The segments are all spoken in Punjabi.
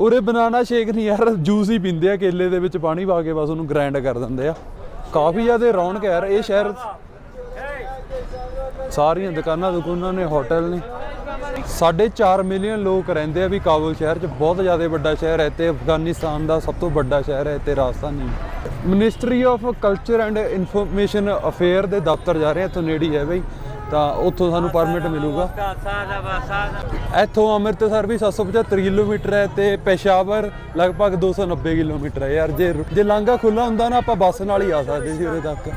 ਉਰੇ ਬਨਾਨਾ ਸ਼ੇਕ ਨਹੀਂ ਯਾਰ, ਜੂਸ ਹੀ ਪੀਂਦੇ ਆ, ਕੇਲੇ ਦੇ ਵਿੱਚ ਪਾਣੀ ਪਾ ਕੇ ਬਸ ਉਹਨੂੰ ਗ੍ਰਾਈਂਡ ਕਰ ਦਿੰਦੇ ਆ। ਕਾਫੀ ਜ਼ਿਆਦਾ ਰੌਣਕ ਹੈ ਯਾਰ, ਇਹ ਸ਼ਹਿਰ ਸਾਰੀਆਂ ਦੁਕਾਨਾਂ ਦੁਕਾਨਾਂ ਨੇ, ਹੋਟਲ ਨੇ। ਸਾਢੇ 4 ਮਿਲੀਅਨ ਲੋਕ ਰਹਿੰਦੇ ਆ ਵੀ ਕਾਬੁਲ ਸ਼ਹਿਰ 'ਚ, ਬਹੁਤ ਜ਼ਿਆਦਾ ਵੱਡਾ ਸ਼ਹਿਰ ਹੈ ਤੇ ਅਫਗਾਨਿਸਤਾਨ ਦਾ ਸਭ ਤੋਂ ਵੱਡਾ ਸ਼ਹਿਰ ਹੈ ਤੇ ਰਾਜਧਾਨੀ ministry of culture and information affair ਦੇ ਦਫ਼ਤਰ ਜਾ ਰਹੇ ਆ, ਇੱਥੋਂ ਨੇੜੀ ਹੈ ਬਈ। ਤਾਂ ਉੱਥੋਂ ਸਾਨੂੰ ਪਰਮਿਟ ਮਿਲੂਗਾ। ਇੱਥੋਂ ਅੰਮ੍ਰਿਤਸਰ ਵੀ 775 ਕਿਲੋਮੀਟਰ ਹੈ ਤੇ ਪੇਸ਼ਾਵਰ ਲਗਭਗ 290 ਕਿਲੋਮੀਟਰ ਹੈ ਯਾਰ। ਜੇ ਜੇ ਲਾਂਘਾ ਖੁੱਲਾ ਹੁੰਦਾ ਨਾ, ਆਪਾਂ ਬੱਸ ਨਾਲ ਹੀ ਆ ਸਕਦੇ ਸੀ ਉਰੇ ਤੱਕ।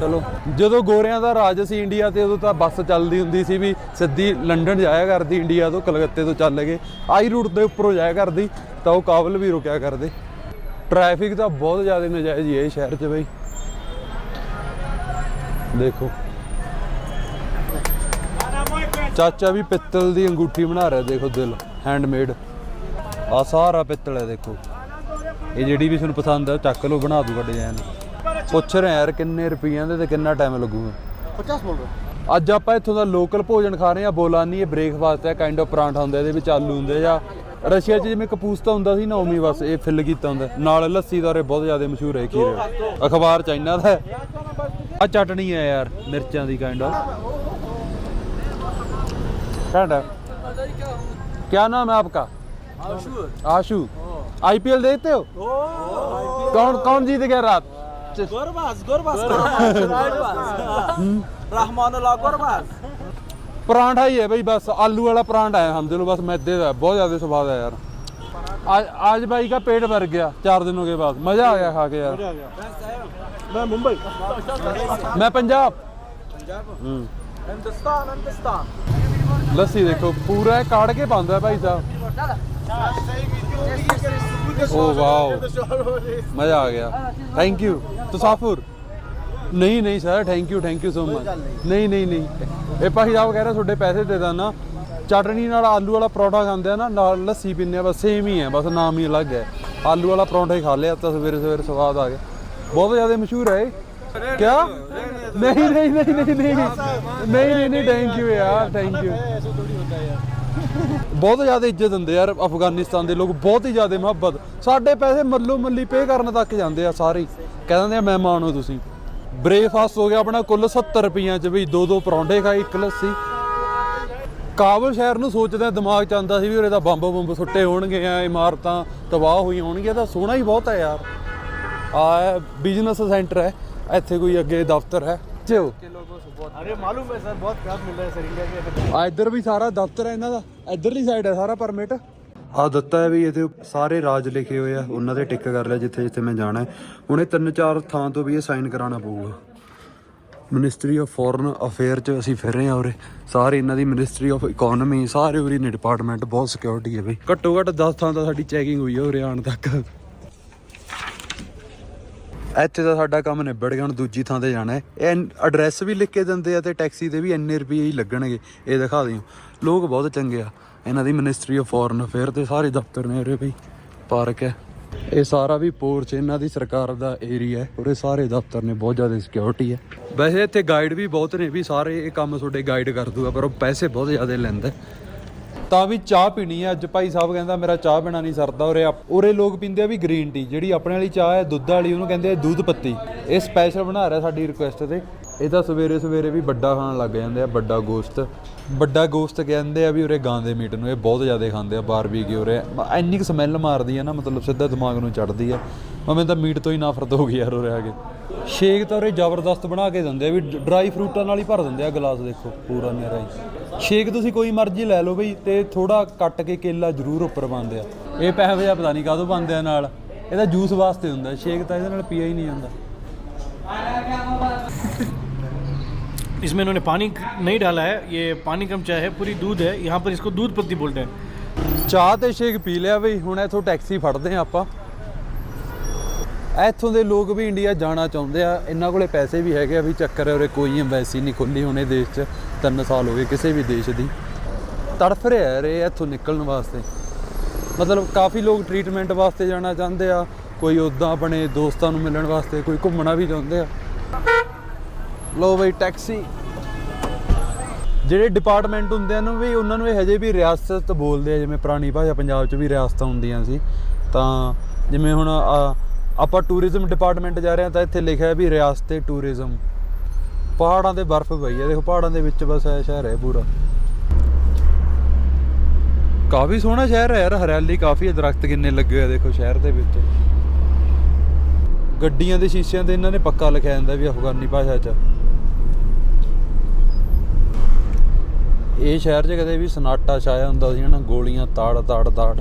ਚਲੋ, ਜਦੋਂ ਗੋਰਿਆਂ ਦਾ ਰਾਜ ਸੀ ਇੰਡੀਆ ਤੇ, ਉਦੋਂ ਤਾਂ ਬੱਸ ਚੱਲਦੀ ਹੁੰਦੀ ਸੀ ਵੀ ਸਿੱਧੀ ਲੰਡਨ ਜਾਇਆ ਕਰਦੀ ਇੰਡੀਆ ਤੋਂ, ਕਲਕੱਤੇ ਤੋਂ ਚੱਲ ਕੇ ਆਈ ਰੂਟ ਦੇ ਉੱਪਰੋਂ ਜਾਇਆ ਕਰਦੀ, ਤਾਂ ਉਹ ਕਾਬਲ ਵੀ ਰੁਕਿਆ ਕਰਦੇ। ਟ੍ਰੈਫਿਕ ਤਾਂ ਬਹੁਤ ਜ਼ਿਆਦਾ ਨਜਾਇਜ਼ ਹੀ ਹੈ ਸ਼ਹਿਰ 'ਚ ਬਈ। ਦੇਖੋ। ਚਾਚਾ ਵੀ ਪਿੱਤਲ ਦੀ ਅੰਗੂਠੀ ਬਣਾ ਰਿਹਾ ਦੇਖੋ ਦਿਲ ਹੈਂਡਮੇਡ ਆ ਸਾਰਾ ਪਿੱਤਲ ਹੈ ਦੇਖੋ। ਇਹ ਜਿਹੜੀ ਵੀ ਤੁਹਾਨੂੰ ਪਸੰਦ ਹੈ ਚੱਕ ਲਓ ਬਣਾ ਦੂਗਾ ਡਿਜ਼ਾਈਨ ਪੁੱਛ ਰਹੇ ਯਾਰ ਕਿੰਨੇ ਰੁਪਈਆਂ ਦੇ ਤੇ ਕਿੰਨਾ ਟਾਈਮ ਲੱਗੂਗਾ 50 ਬੋਲ ਰਹੇ। ਅੱਜ ਆਪਾਂ ਇੱਥੋਂ ਦਾ ਲੋਕਲ ਭੋਜਨ ਖਾ ਰਹੇ ਆ ਬੋਲਾਨੀ ਇਹ ਬ੍ਰੇਕਫਾਸਟ ਹੈ ਕਾਈਂਡ ਆਫ ਪਰਾਂਠਾ ਹੁੰਦਾ ਇਹਦੇ ਵਿੱਚ ਆਲੂ ਹੁੰਦੇ ਆ ਰਸ਼ੀਆ 'ਚ ਜਿਵੇਂ ਕਪੂਸਤਾ ਹੁੰਦਾ ਸੀ ਨਾ ਉਵੇਂ ਬਸ ਇਹ ਫਿੱਲ ਕੀਤਾ ਹੁੰਦਾ। ਨਾਲ ਲੱਸੀ ਦਾ ਰੇ ਬਹੁਤ ਜ਼ਿਆਦਾ ਮਸ਼ਹੂਰ ਹੈ ਖੀਰ। ਅਖਬਾਰ ਚਾਈਨਾ ਦਾ ਆ ਚਟਣੀ ਹੈ ਯਾਰ ਮਿਰਚਾਂ ਦੀ ਕਾਈਂਡ ਆਫ ਕਹਿੰਦਾ क्या नाम है आपका आशु आईपीएल देखते हो कौन कौन जीत गया रात गोरबाज गोरबाज रहमानुल्लाह गोरबाज परांठा ही है भाई बस आलू वाला परांठा है समझ लो बस मैदे का है, बहुत ज्यादा स्वाद है यार आज आज भाई का पेट भर गया चार दिनों के बाद मजा आ गया खा के यार मैं मुंबई मैं पंजाब हम्म हिंदुस्तान हिंदुस्तान ਲੱਸੀ ਦੇਖੋ, ਪੂਰਾ ਇਹ ਕਾੜ ਕੇ ਪਾਉਂਦਾ ਭਾਈ ਸਾਹਿਬ। ਓ ਵਾਓ। ਮਜ਼ਾ ਆ ਗਿਆ। ਥੈਂਕ ਯੂ ਤਸਾਫੁਰ। ਨਹੀਂ ਨਹੀਂ sir thank you thank you so much ਨਹੀਂ ਨਹੀਂ ਨਹੀਂ। ਇਹ ਭਾਈ ਸਾਹਿਬ ਕਹਿ ਰਿਹਾ ਤੁਹਾਡੇ ਪੈਸੇ ਦੇ ਦਾਂ ਚਟਣੀ ਨਾਲ ਆਲੂ ਵਾਲਾ ਪਰੌਂਠਾ ਖਾਂਦੇ ਆ ਨਾ, ਨਾਲ ਲੱਸੀ ਪੀਂਦੇ ਆ, ਬਸ ਸੇਮ ਹੀ ਹੈ ਬਸ ਨਾਮ ਹੀ ਅਲੱਗ ਹੈ। ਆਲੂ ਵਾਲਾ ਪਰੌਂਠਾ ਹੀ ਖਾ ਲਿਆ, ਤਾਂ ਸਵੇਰੇ ਸਵੇਰੇ ਸਵਾਦ ਆ ਗਿਆ। ਬਹੁਤ ਜ਼ਿਆਦਾ ਮਸ਼ਹੂਰ ਹੈ ਇਹ। क्या नहीं नहीं नहीं नहीं नहीं नहीं नहीं नहीं थैंक यू यार थैंक यू ऐसे थोड़ी होता है यार ਬਹੁਤ ਜ਼ਿਆਦਾ ਇੱਜ਼ਤ ਦਿੰਦੇ ਯਾਰ ਅਫਗਾਨਿਸਤਾਨ ਦੇ ਲੋਕ ਬਹੁਤ ਹੀ ਜ਼ਿਆਦਾ ਮੁਹੱਬਤ ਸਾਡੇ ਪੈਸੇ ਮੱਲੋ ਮੱਲੀ ਪੇ ਕਰਨ ਤੱਕ ਜਾਂਦੇ ਆ ਸਾਰੇ ਹੀ। ਕਹਿ ਦਿੰਦੇ ਆ ਮਹਿਮਾਨ ਹੋ ਤੁਸੀਂ ਬ੍ਰੇਕਫਾਸਟ ਹੋ ਗਿਆ ਆਪਣਾ ਕੁੱਲ 70 ਰੁਪਈਆਂ ਚ ਵੀ ਦੋ ਦੋ ਪਰੌਂਠੇ ਖਾਈ ਇੱਕ ਲੱਸੀ ਕਾਬਲ ਸ਼ਹਿਰ ਨੂੰ ਸੋਚਦੇ ਦਿਮਾਗ ਚ ਆਉਂਦਾ ਸੀ ਵੀ ਉਰੇ ਤਾਂ ਬੰਬ ਬੰਬ ਸੁੱਟੇ ਹੋਣਗੇ ਆ ਇਮਾਰਤਾਂ ਤਬਾਹ ਹੋਈਆਂ ਹੋਣਗੀਆਂ ਤਾਂ ਸੋਹਣਾ ਹੀ ਬਹੁਤ ਹੈ ਯਾਰ ਆ ਬਿਜ਼ਨਸ ਸੈਂਟਰ ਹੈ ਇੱਥੇ ਕੋਈ ਅੱਗੇ ਦਫ਼ਤਰ ਹੈ ਜਿਓ अरे मालूम है सर बहुत प्यार मिल रहा है सर इंडिया के ਆ ਇੱਧਰ ਵੀ ਸਾਰਾ ਦਫ਼ਤਰ ਹੈ ਇਹਨਾਂ ਦਾ ਇੱਧਰਲੀ ਸਾਈਡ ਹੈ ਸਾਰਾ ਪਰਮਿਟ ਆ ਦਿੱਤਾ ਹੈ ਵੀ ਇਹਦੇ ਸਾਰੇ ਰਾਜ ਲਿਖੇ ਹੋਏ ਆ ਉਹਨਾਂ ਤੇ ਟਿਕ ਕਰ ਲਿਆ ਜਿੱਥੇ ਜਿੱਥੇ ਮੈਂ ਜਾਣਾ ਹੈ ਹੁਣ ਇਹ ਤਿੰਨ ਚਾਰ ਥਾਂ ਤੋਂ ਵੀ ਇਹ ਸਾਈਨ ਕਰਾਉਣਾ ਪਊਗਾ ਮਿਨਿਸਟਰੀ ਆਫ ਫੋਰਨ ਅਫੇਅਰ ਚ ਅਸੀਂ ਫਿਰ ਰਹੇ ਹਾਂ ਉਰੇ ਸਾਰੇ ਇਹਨਾਂ ਦੀ ਮਿਨਿਸਟਰੀ ਆਫ ਇਕਨੋਮੀ ਸਾਰੇ ਉਰੇ ਨੇ ਡਿਪਾਰਟਮੈਂਟ ਬਹੁਤ ਸਿਕਿਉਰਿਟੀ ਹੈ ਬਈ ਘੱਟੋ ਘੱਟ 10 ਥਾਂ ਤਾਂ ਸਾਡੀ ਚੈਕਿੰਗ ਹੋਈ ਹੈ ਉਰੇ ਆਉਣ ਤੱਕ ਇੱਥੇ ਤਾਂ ਸਾਡਾ ਕੰਮ ਨਿਬੜ ਗਿਆ, ਹੁਣ ਦੂਜੀ ਥਾਂ ਤੇ ਜਾਣਾ ਹੈ। ਇਹ ਐਡਰੈਸ ਵੀ ਲਿਖ ਕੇ ਦਿੰਦੇ ਆ ਤੇ ਟੈਕਸੀ ਦੇ ਵੀ ਇੰਨੇ ਰੁਪਏ ਹੀ ਲੱਗਣਗੇ, ਇਹ ਦਿਖਾ ਦਿਓ। ਲੋਕ ਬਹੁਤ ਚੰਗੇ ਆ, ਇਹਨਾਂ ਦੀ ਮਿਨਿਸਟਰੀ ਆਫ ਫੋਰਨ ਅਫੇਅਰ ਤੇ ਸਾਰੇ ਦਫ਼ਤਰ ਨੇ ਉਰੇ ਬਈ, ਪਾਰਕ ਹੈ। ਇਹ ਸਾਰਾ ਵੀ ਪੋਰਚ ਇਹਨਾਂ ਦੀ ਸਰਕਾਰ ਦਾ ਏਰੀਆ ਹੈ, ਉਰੇ ਸਾਰੇ ਦਫ਼ਤਰ ਨੇ, ਬਹੁਤ ਜ਼ਿਆਦਾ ਸਿਕਿਉਰਿਟੀ ਹੈ। ਵੈਸੇ ਇੱਥੇ ਗਾਈਡ ਵੀ ਬਹੁਤ ਨੇ, ਵੀ ਸਾਰੇ ਇਹ ਕੰਮ ਤੁਹਾਡੇ ਗਾਈਡ ਕਰ ਦੂਗਾ, ਪਰ ਉਹ ਪੈਸੇ ਬਹੁਤ ਜ਼ਿਆਦਾ ਲੈਂਦਾ ਤਾਂ ਵੀ ਚਾਹ ਪੀਣੀ ਹੈ ਅੱਜ ਭਾਈ ਸਾਹਿਬ ਕਹਿੰਦਾ, ਮੇਰਾ ਚਾਹ ਪੀਣਾ ਨਹੀਂ ਸਰਦਾ ਉਰੇ ਆਪ- ਉਰੇ ਲੋਕ ਪੀਂਦੇ ਆ ਵੀ ਗ੍ਰੀਨ ਟੀ, ਜਿਹੜੀ ਆਪਣੇ ਵਾਲੀ ਚਾਹ ਹੈ, ਦੁੱਧ ਵਾਲੀ, ਉਹਨੂੰ ਕਹਿੰਦੇ ਆ ਦੁੱਧ ਪੱਤੀ। ਇਹ ਸਪੈਸ਼ਲ ਬਣਾ ਰਿਹਾ ਸਾਡੀ ਰਿਕੁਐਸਟ ਤੇ। ਇਹ ਤਾਂ ਸਵੇਰੇ ਸਵੇਰੇ ਵੀ ਵੱਡਾ ਖਾਣ ਲੱਗ ਜਾਂਦੇ ਆ, ਵੱਡਾ ਗੋਸ਼ਤ ਵੱਡਾ ਗੋਸ਼ਤ ਕਹਿੰਦੇ ਆ ਵੀ ਉਰੇ ਗਾਂ ਦੇ ਮੀਟ ਨੂੰ, ਇਹ ਬਹੁਤ ਜ਼ਿਆਦਾ ਖਾਂਦੇ ਆ ਬਾਰਬੀਕਿਊ ਉਰੇ। ਇੰਨੀ ਕੁ ਸਮੈਲ ਮਾਰਦੀ ਆ ਨਾ, ਮਤਲਬ ਸਿੱਧਾ ਦਿਮਾਗ ਨੂੰ ਚੜਦੀ ਆ। ਮੈਂ ਤਾਂ ਮੀਟ ਤੋਂ ਹੀ ਨਫ਼ਰਤ ਹੋ ਗਈ ਯਾਰ ਉਰੇ ਆ ਕੇ ਸ਼ੇਕ ਤਾਂ ਉਰੇ ਜ਼ਬਰਦਸਤ ਬਣਾ ਕੇ ਦਿੰਦੇ ਆ ਵੀ ਡਰਾਈ ਫਰੂਟਾਂ ਨਾਲ ਹੀ ਭਰ ਦਿੰਦੇ ਆ ਗਲਾਸ ਦੇਖੋ ਪੂਰਾ ਨਿਆਰਾ ਹੀ ਸ਼ੇਕ ਤੁਸੀਂ ਕੋਈ ਮਰਜ਼ੀ ਲੈ ਲਓ ਬਈ ਤੇ ਥੋੜਾ ਕੱਟ ਕੇ ਕੇਲਾ ਜ਼ਰੂਰ ਉੱਪਰ ਪਾਉਂਦੇ ਆ ਇਹ ਪੈਸੇ ਵਜਾ ਪਤਾ ਨਹੀਂ ਕਾਹਦੋਂ ਪਾਉਂਦੇ ਆ ਨਾਲ ਇਹਦਾ ਜੂਸ ਵਾਸਤੇ ਹੁੰਦਾ ਸ਼ੇਕ ਤਾਂ ਇਹਦੇ ਨਾਲ ਪੀਆ ਹੀ ਨਹੀਂ ਜਾਂਦਾ इसमें इन्होंने पानी नहीं डाला है ये पानी कम चाय है पूरी दूध है यहाँ पर इसको दूध पत्ती बोलते हैं ਚਾਹ ਤੇ ਸ਼ੇਕ ਪੀ ਲਿਆ ਬਈ ਹੁਣ ਇੱਥੋਂ ਟੈਕਸੀ ਫੜਦੇ ਆ ਆਪਾਂ ਇੱਥੋਂ ਦੇ ਲੋਕ ਵੀ ਇੰਡੀਆ ਜਾਣਾ ਚਾਹੁੰਦੇ ਆ। ਇਹਨਾਂ ਕੋਲੇ ਪੈਸੇ ਵੀ ਹੈਗੇ ਆ ਵੀ ਚੱਕਰ ਹੈ, ਉਰੇ ਕੋਈ ਐਮਬੈਸੀ ਨਹੀਂ ਖੁੱਲੀ ਹੁਣੇ ਦੇਸ਼ 'ਚ, ਤਿੰਨ ਸਾਲ ਹੋ ਗਏ ਕਿਸੇ ਵੀ ਦੇਸ਼ ਦੀ। ਤੜਫ ਰਿਹਾ ਯਾਰ ਇੱਥੋਂ ਨਿਕਲਣ ਵਾਸਤੇ। ਮਤਲਬ ਕਾਫੀ ਲੋਕ ਟ੍ਰੀਟਮੈਂਟ ਵਾਸਤੇ ਜਾਣਾ ਚਾਹੁੰਦੇ ਆ, ਕੋਈ ਉਦਾਂ ਆਪਣੇ ਦੋਸਤਾਂ ਨੂੰ ਮਿਲਣ ਵਾਸਤੇ, ਕੋਈ ਘੁੰਮਣਾ ਵੀ ਚਾਹੁੰਦੇ ਆ। ਲੋ ਬਈ ਟੈਕਸੀ ਜਿਹੜੇ ਡਿਪਾਰਟਮੈਂਟ ਹੁੰਦੇ ਹਨ ਵੀ ਉਹਨਾਂ ਨੂੰ ਇਹ ਹਜੇ ਵੀ ਰਿਆਸਤ ਬੋਲਦੇ ਆ, ਜਿਵੇਂ ਪੁਰਾਣੀ ਭਾਸ਼ਾ ਪੰਜਾਬ 'ਚ ਵੀ ਰਿਆਸਤਾਂ ਹੁੰਦੀਆਂ ਸੀ। ਤਾਂ ਜਿਵੇਂ ਹੁਣ ਆਪਾਂ ਟੂਰਿਜ਼ਮ ਡਿਪਾਰਟਮੈਂਟ ਜਾ ਰਹੇ ਹਾਂ ਤਾਂ ਇੱਥੇ ਲਿਖਿਆ ਵੀ ਰਿਆਸਤੇ ਟੂਰਿਜ਼ਮ। ਪਹਾੜਾਂ ਤੇ ਬਰਫ਼ ਪਈ ਹੈ ਦੇਖੋ ਪਹਾੜਾਂ ਦੇ ਵਿੱਚ ਬਸ ਇਹ ਸ਼ਹਿਰ ਹੈ ਪੂਰਾ। ਕਾਫੀ ਸੋਹਣਾ ਸ਼ਹਿਰ ਹੈ ਯਾਰ, ਹਰਿਆਲੀ ਕਾਫੀ ਹੈ, ਦਰਖਤ ਕਿੰਨੇ ਲੱਗੇ ਹੋਏ ਆ, ਦੇਖੋ ਸ਼ਹਿਰ ਦੇ ਵਿੱਚ। ਗੱਡੀਆਂ ਦੇ ਸ਼ੀਸ਼ਿਆਂ ਤੇ ਇਹਨਾਂ ਨੇ ਪੱਕਾ ਲਿਖਿਆ ਜਾਂਦਾ ਵੀ ਅਫਗਾਨੀ ਭਾਸ਼ਾ 'ਚ। ਇਹ ਸ਼ਹਿਰ 'ਚ ਕਦੇ ਵੀ ਸਨਾਟਾ ਛਾਇਆ ਹੁੰਦਾ ਸੀ ਨਾ ਗੋਲੀਆਂ ਤਾੜ ਤਾੜ ਤਾੜ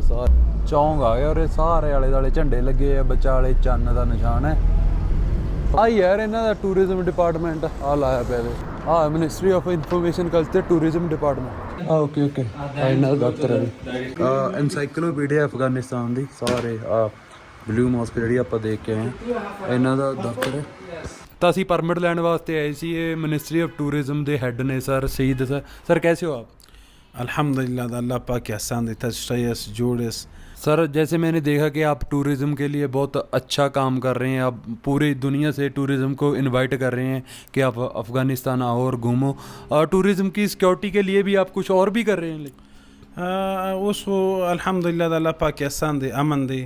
ਸਾਰੇ ਚੌਂਕ ਆ ਗਿਆ ਔਰ ਇਹ ਸਾਰੇ ਆਲੇ ਦਾਲੇ ਝੰਡੇ ਲੱਗੇ ਆ ਵਿਚਾਲੇ ਚੰਨ ਦਾ ਨਿਸ਼ਾਨ ਹੈ। ਆ ਯਾਰ ਇਹਨਾਂ ਦਾ ਟੂਰਿਜ਼ਮ ਡਿਪਾਰਟਮੈਂਟ ਆ ਲਾਇਆ ਪਿਆ ਵੇ। ਆ ministry of information culture tourism department ਆ ਓਕੇ ਓਕੇ ਆ ਇਹਨਾਂ ਦਾ ਦਫ਼ਤਰ ਹੈ ਆ ਐਨਸਾਈਕਲੋਪੀਡੀਆ ਅਫਗਾਨਿਸਤਾਨ ਦੀ ਸਾਰੇ ਆ ਬਲੂ ਮੌਸਕ ਜਿਹੜੀ ਆਪਾਂ ਦੇਖ ਕੇ ਆਏ ਇਹਨਾਂ ਦਾ ਦਫ਼ਤਰ ਹੈ। ਤਾਂ ਅਸੀਂ ਪਰਮਿਟ ਲੈਣ ਵਾਸਤੇ ਆਏ ਸੀ ਇਹ ਮਿਨਿਸਟਰੀ ਆਫ ਟੂਰਿਜ਼ਮ ਦੇ ਹੈੱਡ ਨੇ ਸਰ ਸਹੀਦ ਸਰ ਕੈਸੇ ਹੋ ਆਪ? ਅਲਹਮਦੁਲਿਲਾ ਅੱਲਾਹ ਪਾਕ ਇਹਸਾਨ ਦਿੱਤਾ ਸ਼ਾਇਸ सर जैसे मैंने देखा कि आप टूरिज़्म के लिए बहुत अच्छा काम कर रहे हैं आप पूरी दुनिया से टूरिज़्म को इनवाइट कर रहे हैं कि आप अफ़गानिस्तान आओ और घूमो और टूरिज़्म की सिक्योरिटी के लिए भी आप कुछ और भी कर रहे हैं लेकिन اوس الحمدلله د الله پاک احسان دی امن دی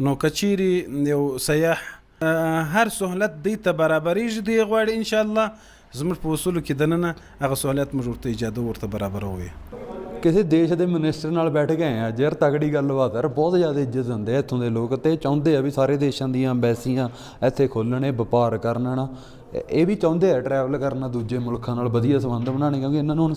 نو کچيري یو سیاح آه، هر سہولت دی ته برابرېږي دی غواړي ان شاء الله زموږ په اصولو کې دننه هغه سہولت موږ ورته ایجاد ورته برابروي ਕਿਸੇ ਦੇਸ਼ ਦੇ ਮਿਨਿਸਟਰ ਨਾਲ ਬੈਠ ਕੇ ਆਏ ਆ ਯਾਰ ਤਗੜੀ ਗੱਲਬਾਤ ਯਾਰ, ਬਹੁਤ ਜ਼ਿਆਦਾ ਇੱਜ਼ਤ ਦਿੰਦੇ ਆ ਇੱਥੋਂ ਦੇ ਲੋਕ ਤੇ ਚਾਹੁੰਦੇ ਆ ਵੀ ਸਾਰੇ ਦੇਸ਼ਾਂ ਦੀਆਂ ਐਮਬੈਸੀਆਂ ਇੱਥੇ ਖੋਲਣੇ ਵਪਾਰ ਕਰਨਾ ਨਾ ਇਹ ਵੀ ਚਾਹੁੰਦੇ ਆ ਟਰੈਵਲ ਕਰਨਾ, ਦੂਜੇ ਮੁਲਕਾਂ ਨਾਲ ਵਧੀਆ ਸੰਬੰਧ ਬਣਾਉਣੇ, ਕਿਉਂਕਿ ਇਹਨਾਂ ਨੂੰ ਹੁਣ